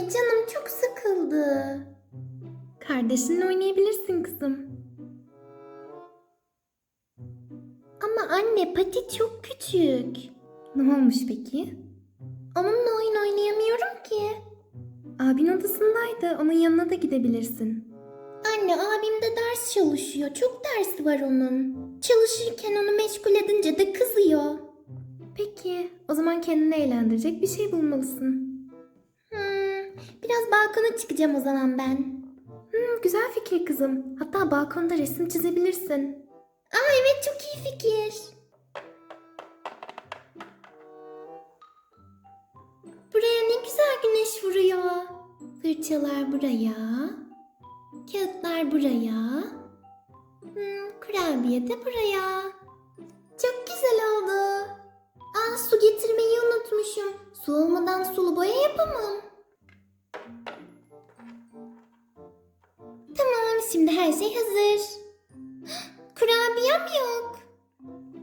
Anne canım çok sıkıldı. Kardeşinle oynayabilirsin kızım. Ama anne pati çok küçük. Ne olmuş peki? Onunla oyun oynayamıyorum ki. Abin odasındaydı. Onun yanına da gidebilirsin. Anne abim de ders çalışıyor. Çok dersi var onun. Çalışırken onu meşgul edince de kızıyor. Peki, o zaman kendini eğlendirecek bir şey bulmalısın. Biraz balkona çıkacağım o zaman ben. Hmm, güzel fikir kızım. Hatta balkonda resim çizebilirsin. Aa evet çok iyi fikir. Buraya ne güzel güneş vuruyor. Fırçalar buraya. Kağıtlar buraya. Hmm, kurabiye de buraya. Çok güzel oldu. Aa su getirmeyi unutmuşum. Su olmadan sulu boya yapamam. Şimdi her şey hazır. Kurabiyem yok.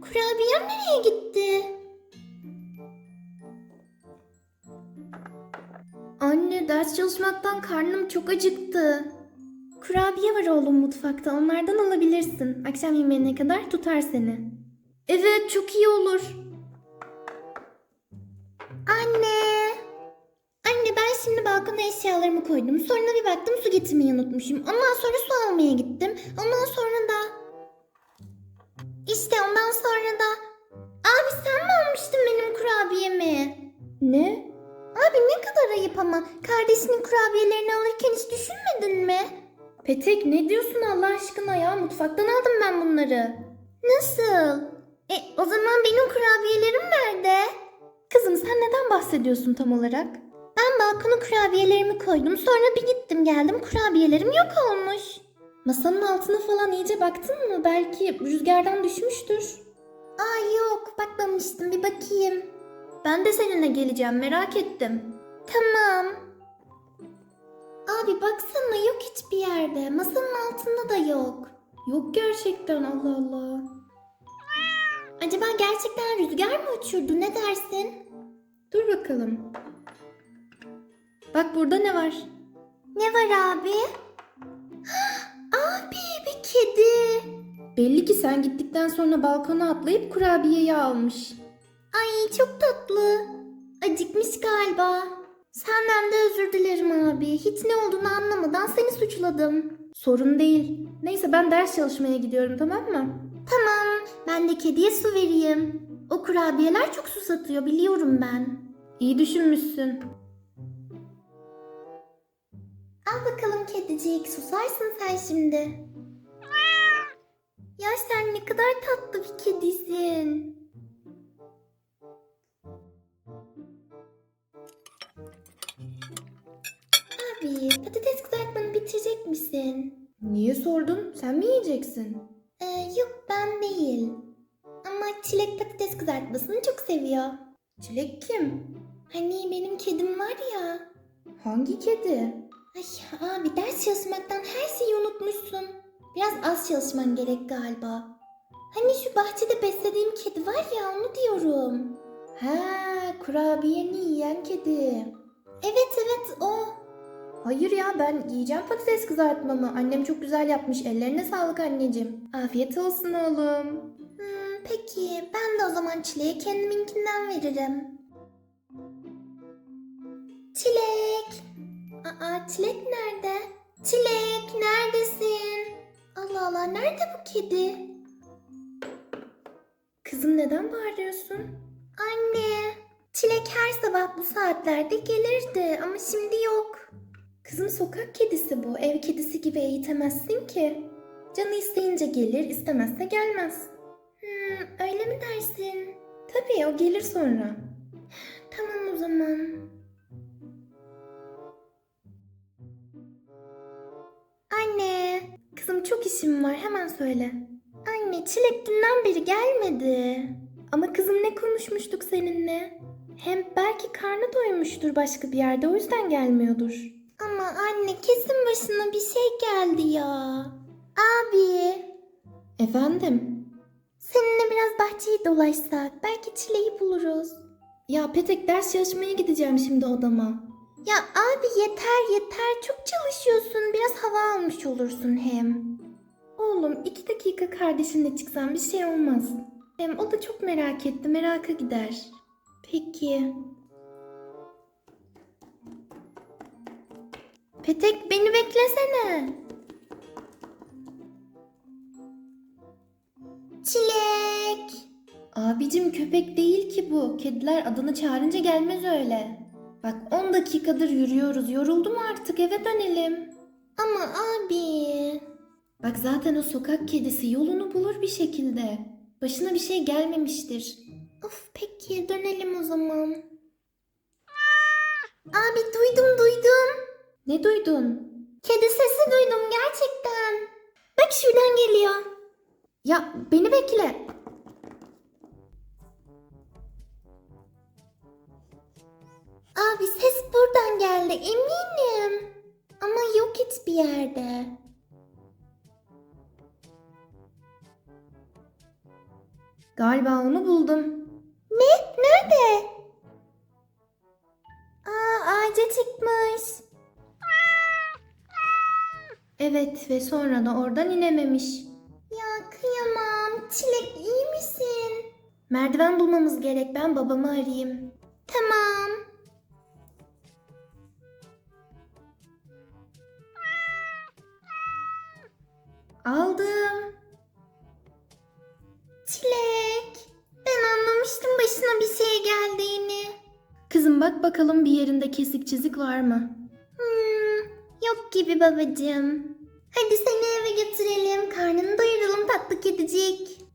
Kurabiyem nereye gitti? Anne, ders çalışmaktan karnım çok acıktı. Kurabiye var oğlum mutfakta. Onlardan alabilirsin. Akşam yemeğine kadar tutar seni. Evet, çok iyi olur. Anne. Şimdi balkona eşyalarımı koydum. Sonra bir baktım su getirmeyi unutmuşum. Ondan sonra su almaya gittim. Ondan sonra da... İşte ondan sonra da... Abi sen mi almıştın benim kurabiyemi? Ne? Abi ne kadar ayıp ama. Kardeşinin kurabiyelerini alırken hiç düşünmedin mi? Petek ne diyorsun Allah aşkına ya? Mutfaktan aldım ben bunları. Nasıl? E o zaman benim kurabiyelerim nerede? Kızım sen neden bahsediyorsun tam olarak? Ben balkona kurabiyelerimi koydum. Sonra bir gittim geldim kurabiyelerim yok olmuş. Masanın altına falan iyice baktın mı? Belki rüzgardan düşmüştür. Aa yok bakmamıştım bir bakayım. Ben de seninle geleceğim merak ettim. Tamam. Abi baksana yok hiçbir yerde. Masanın altında da yok. Yok gerçekten Allah Allah. Acaba gerçekten rüzgar mı uçurdu ne dersin? Dur bakalım. Bak burada ne var? Ne var abi? abi bir kedi. Belli ki sen gittikten sonra balkona atlayıp kurabiyeyi almış. Ay çok tatlı. Acıkmış galiba. Senden de özür dilerim abi. Hiç ne olduğunu anlamadan seni suçladım. Sorun değil. Neyse ben ders çalışmaya gidiyorum tamam mı? Tamam, ben de kediye su vereyim. O kurabiyeler çok susatıyor biliyorum ben. İyi düşünmüşsün. Al bakalım kedicik, susarsın sen şimdi. Ya sen ne kadar tatlı bir kedisin. Abi, patates kızartmanı bitirecek misin? Niye sordun? Sen mi yiyeceksin? Ee, yok ben değil. Ama çilek patates kızartmasını çok seviyor. Çilek kim? Hani benim kedim var ya. Hangi kedi? Ay abi ders çalışmaktan her şeyi unutmuşsun. Biraz az çalışman gerek galiba. Hani şu bahçede beslediğim kedi var ya onu diyorum. Ha, kurabiyeni yiyen kedi. Evet evet o. Hayır ya ben yiyeceğim patates kızartmamı. Annem çok güzel yapmış. Ellerine sağlık anneciğim. Afiyet olsun oğlum. Hmm, peki ben de o zaman çileğe kendiminkinden veririm. Çilek. Çilek nerede? Çilek neredesin? Allah Allah nerede bu kedi? Kızım neden bağırıyorsun? Anne. Çilek her sabah bu saatlerde gelirdi ama şimdi yok. Kızım sokak kedisi bu. Ev kedisi gibi eğitemezsin ki. Canı isteyince gelir, istemezse gelmez. Hmm, öyle mi dersin? Tabii o gelir sonra. Tamam o zaman. Kızım çok işim var hemen söyle. anne çilek dünden beri gelmedi. Ama kızım ne konuşmuştuk seninle? Hem belki karnı doymuştur başka bir yerde o yüzden gelmiyordur. Ama anne kesin başına bir şey geldi ya. Abi, Efendim? seninle biraz bahçeyi dolaşsak belki çileği buluruz. Ya Petek ders çalışmaya gideceğim şimdi odama. Ya abi yeter yeter çok çalışıyorsun biraz hava almış olursun hem. Oğlum iki dakika kardeşinle çıksan bir şey olmaz. Hem o da çok merak etti. Meraka gider. Peki. Petek beni beklesene. Çilek. Abicim köpek değil ki bu. Kediler adını çağırınca gelmez öyle. Bak 10 dakikadır yürüyoruz. Yoruldum artık eve dönelim. Ama abi. Bak zaten o sokak kedisi yolunu bulur bir şekilde. Başına bir şey gelmemiştir. Of peki dönelim o zaman. Abi duydum duydum. Ne duydun? Kedi sesi duydum gerçekten. Bak şuradan geliyor. Ya beni bekle. Abi ses buradan geldi eminim. Ama yok hiçbir yerde. Galiba onu buldum. Ne? Nerede? Aa ağaca çıkmış. Evet ve sonra da oradan inememiş. Ya kıyamam. Çilek iyi misin? Merdiven bulmamız gerek. Ben babamı arayayım. Aldım. Çilek. Ben anlamıştım başına bir şey geldiğini. Kızım bak bakalım bir yerinde kesik çizik var mı? Hmm, yok gibi babacığım. Hadi seni eve götürelim. Karnını doyuralım tatlı kedicik.